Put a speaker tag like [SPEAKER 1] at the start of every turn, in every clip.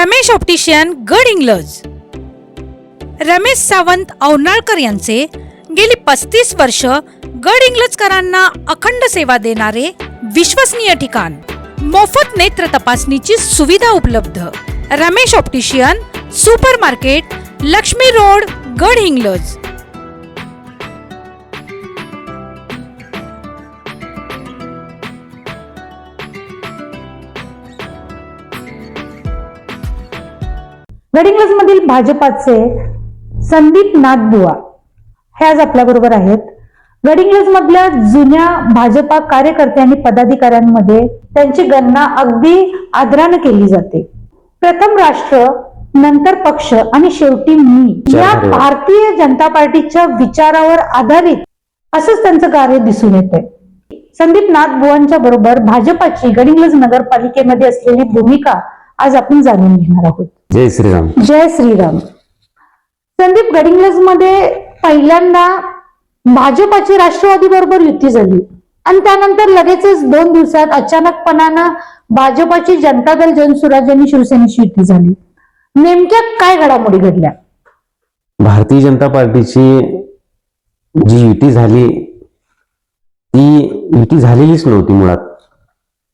[SPEAKER 1] Ramesh optician गड इंग्लज रमेश सावंत औनाळकर यांचे गेली पस्तीस वर्ष गड इंग्लजकरांना अखंड सेवा देणारे विश्वसनीय ठिकाण. मोफत नेत्र तपासणीची सुविधा उपलब्ध. Ramesh optician super market Laxmi road Gadhinglaj
[SPEAKER 2] Gadhinglaj मधील भाजपाचे संदीप नागबुवा हे आज आपल्या बरोबर आहेत. गडिंग्लज मधल्या जुन्या भाजपा कार्यकर्ते आणि पदाधिकाऱ्यांमध्ये त्यांची गणना अगदी आदरानं केली जाते. प्रथम राष्ट्र नंतर पक्ष आणि शेवटी मी या. भारतीय जनता पार्टीच्या विचारावर आधारित असंच त्यांचं कार्य दिसून येतंय. संदीप नागबुवांच्या बरोबर भाजपाची गडिंग्लज नगरपालिकेमध्ये असलेली भूमिका आज आपण जाणून घेणार आहोत.
[SPEAKER 3] जय श्रीराम.
[SPEAKER 2] जय श्रीराम. संदीप गडिंग्लजमध्ये पहिल्यांदा भाजपाची राष्ट्रवादी बरोबर युती झाली. आणि त्यानंतर लगेचच दोन दिवसात अचानकपणानं भाजपाची जनता दल जनसुराज आणि शिवसेनेची युती झाली. नेमक्या काय घडामोडी घडल्या?
[SPEAKER 3] भारतीय जनता पार्टीची जी युती झाली ती युती झालेलीच नव्हती मुळात.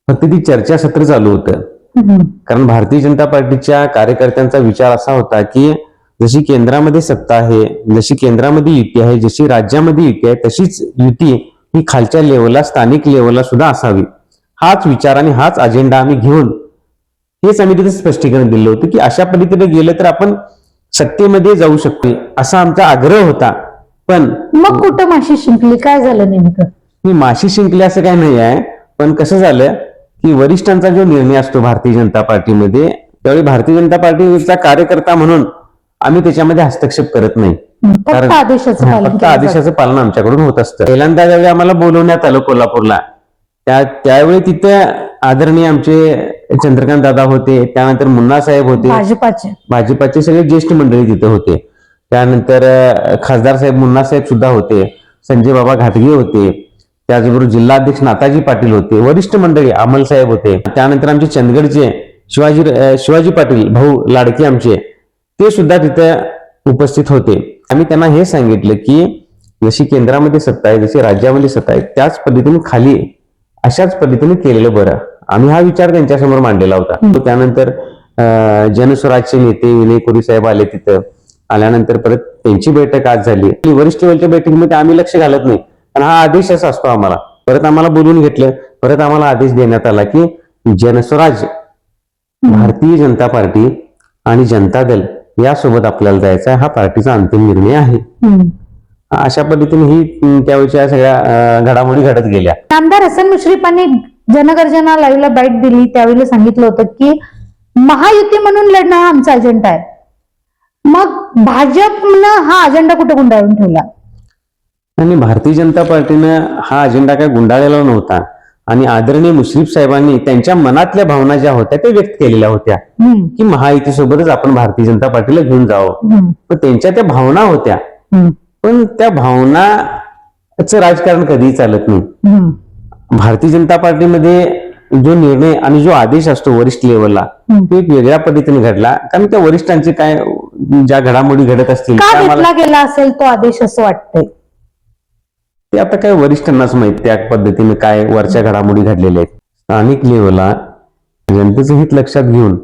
[SPEAKER 3] फक्त ती चर्चासत्र चालू होतं. कारण भारतीय जनता पार्टीच्या कार्यकर्त्यांचा विचार असा होता की जशी केंद्रामध्ये सत्ता आहे जशी केंद्रामध्ये युती आहे जशी राज्यामध्ये युती आहे तशीच युती ही खालच्या लेवलला स्थानिक लेवलला सुद्धा असावी. हाच विचार आणि हाच अजेंडा आम्ही घेऊन हेच आम्ही तिथे स्पष्टीकरण दिलं होतं की अशा पद्धतीने गेलं तर आपण सत्तेमध्ये जाऊ शकतो असा आमचा आग्रह होता. पण
[SPEAKER 2] मग कुठं माशी शिंकली काय झालं नेमकं?
[SPEAKER 3] मी माशी शिंकले असं काही नाही आहे पण कसं झालं? की वरिष्ठांचा जो निर्णय असतो भारतीय जनता पार्टीमध्ये त्यावेळी भारतीय जनता पार्टीचा कार्यकर्ता म्हणून आम्ही त्याच्यामध्ये हस्तक्षेप करत नाही. कारण-
[SPEAKER 2] आदेशाचं पालन
[SPEAKER 3] फक्त. आदेशाचं पालन आमच्याकडून होत असतं. पहिल्यांदा ज्यावेळी आम्हाला बोलवण्यात आलं कोल्हापूरला त्या त्यावेळी तिथे आदरणीय आमचे चंद्रकांत दादा होते त्यानंतर मुन्ना साहेब होते.
[SPEAKER 2] भाजपाचे.
[SPEAKER 3] भाजपाचे सगळे ज्येष्ठ मंडळी तिथे होते. त्यानंतर खासदार साहेब मुन्ना साहेब सुद्धा होते. संजय बाबा घाटगे होते. त्याचबरोबर जिल्हाध्यक्ष नाताजी पाटील होते वरिष्ठ मंडळी अमल साहेब होते त्यानंतर आमचे चंदगडचे शिवाजी शिवाजी पाटील भाऊ लाडके आमचे ते सुद्धा तिथे उपस्थित होते. आम्ही त्यांना हे सांगितलं की जशी केंद्रामध्ये सत्ता आहे जशी राज्यामध्ये सत्ता आहे त्याच पद्धतीने खाली अशाच पद्धतीने केलेलं बरं. आम्ही हा विचार त्यांच्यासमोर मांडलेला होता. त्यानंतर अं, जनस्वराजचे नेते विनय कोरी साहेब आले तिथं. आल्यानंतर परत त्यांची बैठक आज झाली. वरिष्ठ लेवलच्या बैठकीमध्ये आम्ही लक्ष घालत नाही. पण हा आदेश असा असतो आम्हाला. परत आम्हाला बोलवून घेतलं. परत आम्हाला आदेश देण्यात आला की जनस्वराज भारतीय जनता पार्टी आणि जनता दल यासोबत आपल्याला जायचा हा पार्टीचा अंतिम निर्णय आहे. अशा पद्धतीने ही त्यावेळच्या सगळ्या घडामोडी घडत गेल्या.
[SPEAKER 2] आमदार हसन मुश्रीफांनी जनगर्जना लाईव्हला बाईट दिली. त्यावेळेला सांगितलं होतं की महायुती म्हणून लढणं हा आमचा अजेंडा आहे. मग भाजपनं हा अजेंडा कुठे गुंडाळून ठेवला?
[SPEAKER 3] आणि भारतीय जनता पार्टीनं हा अजेंडा काय गुंडाळलेला नव्हता. आणि आदरणीय मुश्रीफ साहेबांनी त्यांच्या मनातल्या भावना ज्या होत्या त्या व्यक्त केलेल्या होत्या. की महायुतीसोबतच आपण भारतीय जनता पार्टीला घेऊन जावं. पण त्यांच्या त्या भावना होत्या. पण त्या भावनाचं राजकारण कधीही चालत नाही. भारतीय जनता पार्टीमध्ये जो निर्णय आणि जो आदेश असतो वरिष्ठ लेवलला. तो एक वेगळ्या पद्धतीने घडला. कारण त्या वरिष्ठांचे काय ज्या घडामोडी घडत असतील
[SPEAKER 2] गेला असेल तो आदेश असं वाटतंय?
[SPEAKER 3] ते आता काय वरिष्ठांनाच माहीत त्या पद्धतीने काय वरच्या घडामोडी घडलेल्या आहेत स्थानिक लेवलला जनतेचं हित लक्षात घेऊन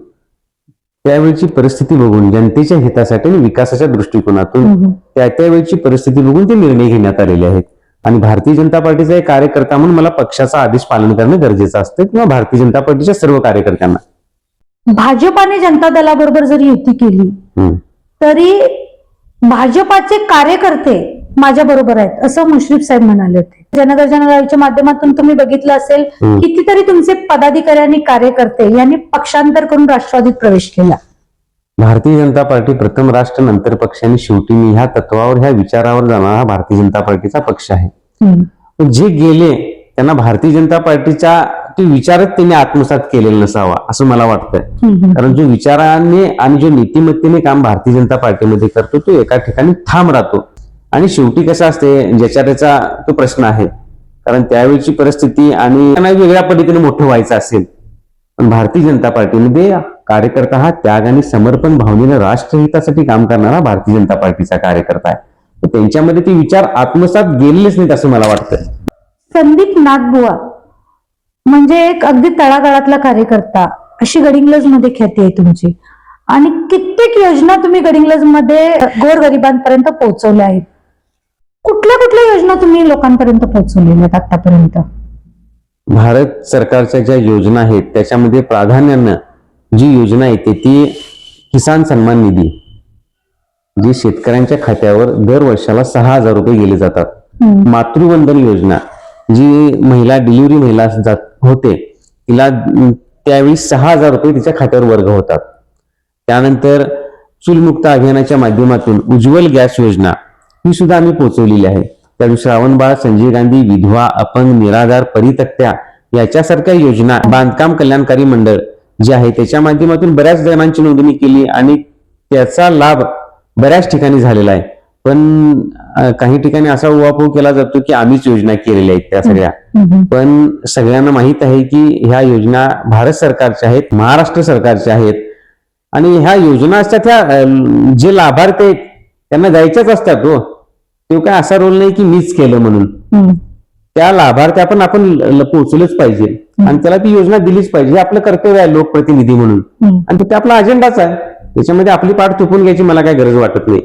[SPEAKER 3] त्यावेळची परिस्थिती बघून जनतेच्या हितासाठी आणि विकासाच्या दृष्टिकोनातून. त्या त्यावेळची परिस्थिती बघून ते निर्णय घेण्यात आलेले आहेत आणि भारतीय जनता पार्टीचा एक कार्यकर्ता म्हणून मला पक्षाचा आदेश पालन करणं गरजेचं असतं किंवा भारतीय जनता पार्टीच्या सर्व कार्यकर्त्यांना
[SPEAKER 2] भाजपाने जनता दलाबरोबर जरी युती केली. तरी भाजपाचे कार्यकर्ते माझ्या बरोबर आहेत असं मुश्रीफ साहेब म्हणाले होते जनगर्जना लाईव्हच्या माध्यमातून तुम्ही बघितलं असेल. कितीतरी तुमचे पदाधिकारी आणि कार्यकर्ते यांनी पक्षांतर करून राष्ट्रवादीत प्रवेश केला
[SPEAKER 3] भारतीय जनता पार्टी प्रथम राष्ट्र नंतर पक्ष आणि शेवटी मी ह्या तत्वावर ह्या विचारावर जाणारा भारतीय जनता पार्टीचा पक्ष आहे. जे गेले त्यांना भारतीय जनता पार्टीचा ते विचारच त्यांनी आत्मसात केलेला नसावा असं मला वाटतं
[SPEAKER 2] हम्म.
[SPEAKER 3] कारण जो विचाराने आणि जो नीतिमत्तेने काम भारतीय जनता पार्टीमध्ये करतो तो एका ठिकाणी ठाम राहतो आणि शेवटी कसं असते ज्याच्या त्याचा तो प्रश्न आहे. कारण त्यावेळची परिस्थिती आणि त्यांना वेगळ्या पद्धतीने मोठं व्हायचं असेल. पण भारतीय जनता पार्टीमध्ये कार्यकर्ता हा त्याग आणि समर्पण भावनेनं राष्ट्रहितासाठी काम करणारा भारतीय जनता पार्टीचा कार्यकर्ता आहे. त्यांच्यामध्ये ते विचार आत्मसात गेलेलेच नाहीत असं मला वाटतं.
[SPEAKER 2] संदीप नागबुवा म्हणजे एक अगदी तळागाळातला कार्यकर्ता. अशी गडिंग्लजमध्ये ख्याती आहे तुमची. आणि कित्येक योजना तुम्ही गडिंग्लजमध्ये गोरगरिबांपर्यंत पोहोचवल्या आहेत. कुठल्या कुठल्या योजना तुम्ही लोकांपर्यंत पोहोचवलेल्या आहेत आतापर्यंत?
[SPEAKER 3] भारत सरकारच्या ज्या योजना आहेत त्याच्यामध्ये प्राधान्यानं जी योजना येते ती किसान सन्मान निधी जी शेतकऱ्यांच्या खात्यावर दर वर्षाला सहा हजार रुपये गेले जातात. मातृवंदन योजना जी महिला डिलिव्हरी महिला जात होते तिला त्यावेळी सहा हजार रुपये तिच्या खात्यावर वर्ग होतात. त्यानंतर चूलमुक्त अभियानाच्या माध्यमातून उज्ज्वल गॅस योजना ही सुद्धा आम्ही पोहोचवलेली आहे. त्यावेळी श्रावणबाळ संजय गांधी विधवा अपंग निराधार परितक्त्या याच्यासारख्या योजना बांधकाम कल्याणकारी मंडळ जे आहे त्याच्या माध्यमातून बऱ्याच जणांची नोंदणी केली आणि त्याचा लाभ बऱ्याच ठिकाणी झालेला आहे. पण काही ठिकाणी असा उहापोह केला जातो की आम्हीच योजना केलेल्या आहेत त्या सगळ्या. पण सगळ्यांना माहीत आहे की ह्या योजना भारत सरकारच्या आहेत महाराष्ट्र सरकारच्या आहेत आणि ह्या योजना असतात त्या जे लाभार्थी आहेत त्यांना द्यायच्याच असतात हो. तो काय असा रोल नाही की मीच केलं म्हणून. त्या लाभार्थ्या आपण ल- पोहोचलंच पाहिजे. आणि त्याला ती योजना दिलीच पाहिजे. हे आपलं कर्तव्य आहे लोकप्रतिनिधी म्हणून. आणि ते आपला अजेंडाच आहे. त्याच्यामध्ये आपली पाठ थोपून घ्यायची मला काय गरज वाटत नाही.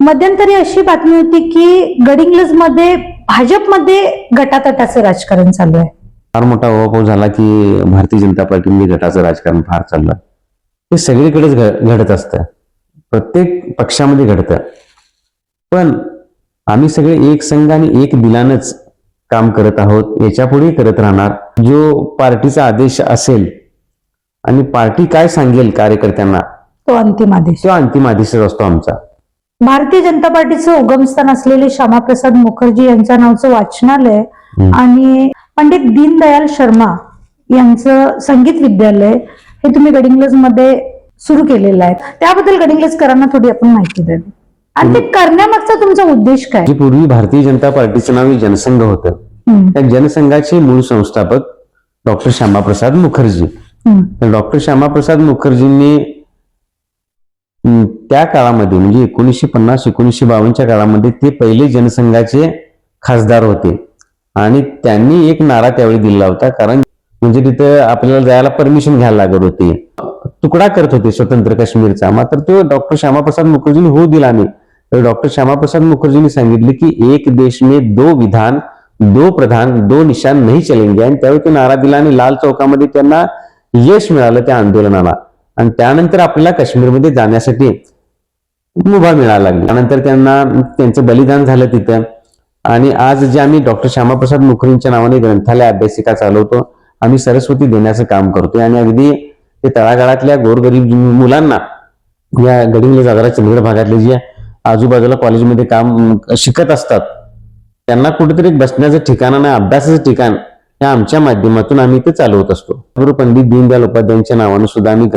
[SPEAKER 2] मध्यंतरी अशी बातमी होती की गडिंग्लजमध्ये भाजपमध्ये गटातटाचं राजकारण चालू आहे.
[SPEAKER 3] फार मोठा उहापोह झाला की भारतीय जनता पार्टीमध्ये गटाचं राजकारण फार चाललं. हे सगळीकडेच घडत असतं. प्रत्येक पक्षामध्ये घडतं. पण आम्ही सगळे एक संघ आणि एक दिलानच काम करत आहोत. याच्यापुढे करत राहणार. जो पार्टीचा आदेश असेल आणि पार्टी काय सांगेल कार्यकर्त्यांना?
[SPEAKER 2] तो अंतिम आदेश.
[SPEAKER 3] तो अंतिम आदेशच असतो आमचा.
[SPEAKER 2] भारतीय जनता पार्टीचं उगमस्थान असलेले श्यामाप्रसाद मुखर्जी यांच्या नावचं वाचनालय. आणि पंडित दीनदयाल शर्मा यांचं संगीत विद्यालय हे तुम्ही गडिंग्लजमध्ये सुरू केलेलं आहे. त्याबद्दल गडिंग्लजकरांना थोडी आपण माहिती द्यावी. आणि ते करण्यामागचा तुमचा उद्देश काय?
[SPEAKER 3] जे पूर्वी भारतीय जनता पार्टीचं नाव जनसंघ होतं. त्या जनसंघाचे मूळ संस्थापक डॉक्टर श्यामाप्रसाद मुखर्जी. तर डॉक्टर श्यामाप्रसाद मुखर्जींनी त्या काळामध्ये म्हणजे एकोणीसशे पन्नास एकोणीसशे बावन्नच्या काळामध्ये ते पहिले जनसंघाचे खासदार होते. आणि त्यांनी एक नारा त्यावेळी दिला होता कारण म्हणजे तिथं आपल्याला जायला परमिशन घ्यायला लागत होती. तुकडा करत होते स्वतंत्र काश्मीरचा. मात्र तो डॉक्टर श्यामाप्रसाद मुखर्जींनी होऊ दिला नाही. तर डॉक्टर श्यामाप्रसाद मुखर्जींनी सांगितले की एक देश में दो विधान दो प्रधान दो निशान नाही चलेंगे. आणि त्यावेळी तो नारा दिला आणि लाल चौकामध्ये त्यांना यश मिळालं त्या आंदोलनाला. आणि त्यानंतर आपल्याला काश्मीरमध्ये जाण्यासाठी मुभा मिळायला लागली. त्यानंतर त्यांना त्यांचं बलिदान झालं तिथं. आणि आज जे आम्ही डॉक्टर श्यामाप्रसाद मुखर्जींच्या नावाने ग्रंथालय अभ्यासिका चालवतो आम्ही सरस्वती देण्याचं काम करतोय. आणि अगदी ते तळागाळातल्या गोरगरीब मुलांना या गडिंगले जागरा चंदगड भागातले जे आजूबाजूला कॉलेजमध्ये काम शिकत असतात. त्यांना कुठेतरी बसण्याचं ठिकाण आणि अभ्यासाचं ठिकाण हे आमच्या माध्यमातून आम्ही ते चालवत असतो. बरोबर पंडित दीनदयाल उपाध्यायांच्या नावानं सुद्धा आम्ही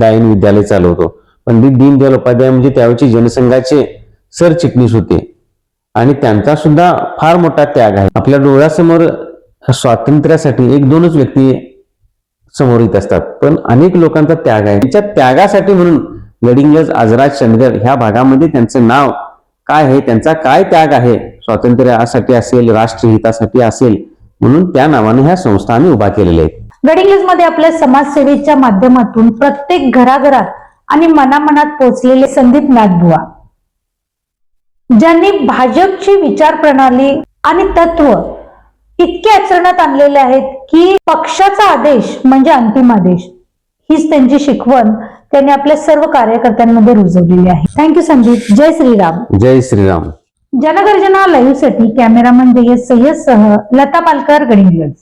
[SPEAKER 3] गायन विद्यालय चालवतो. पंडित दीनदयाल उपाध्याय म्हणजे त्यावेळचे जनसंघाचे सरचिटणीस होते. आणि त्यांचा सुद्धा फार मोठा त्याग आहे. आपल्या डोळ्यासमोर स्वातंत्र्यासाठी एक दोनच व्यक्ती समोर येत असतात. पण अनेक लोकांचा त्याग आहे. त्यांच्या त्यागासाठी म्हणून गडिंग्लज आजराज चंदगड ह्या भागामध्ये त्यांचं नाव काय आहे? त्यांचा काय त्याग आहे? स्वातंत्र्यासाठी असेल राष्ट्रहितासाठी असेल म्हणून त्या नावाने ह्या संस्था आम्ही उभा केलेल्या आहेत.
[SPEAKER 2] गडिंग्लजमध्ये आपल्या समाजसेवेच्या माध्यमातून प्रत्येक घराघरात आणि मनामनात पोहोचलेले संदीप नागबुवा ज्यांनी भाजपची विचार प्रणाली आणि तत्व इतके आचरणात आणलेले आहेत की पक्षाचा आदेश म्हणजे अंतिम आदेश हीच त्यांची शिकवण त्यांनी आपल्या सर्व कार्यकर्त्यांमध्ये रुजवलेली आहे. Thank you Sandeep. जय श्रीराम.
[SPEAKER 3] जय श्रीराम.
[SPEAKER 2] जनगर्जना लाईव्हसाठी कॅमेरामन जय्यद सय्यद सह लता पालकर गडिंग्लज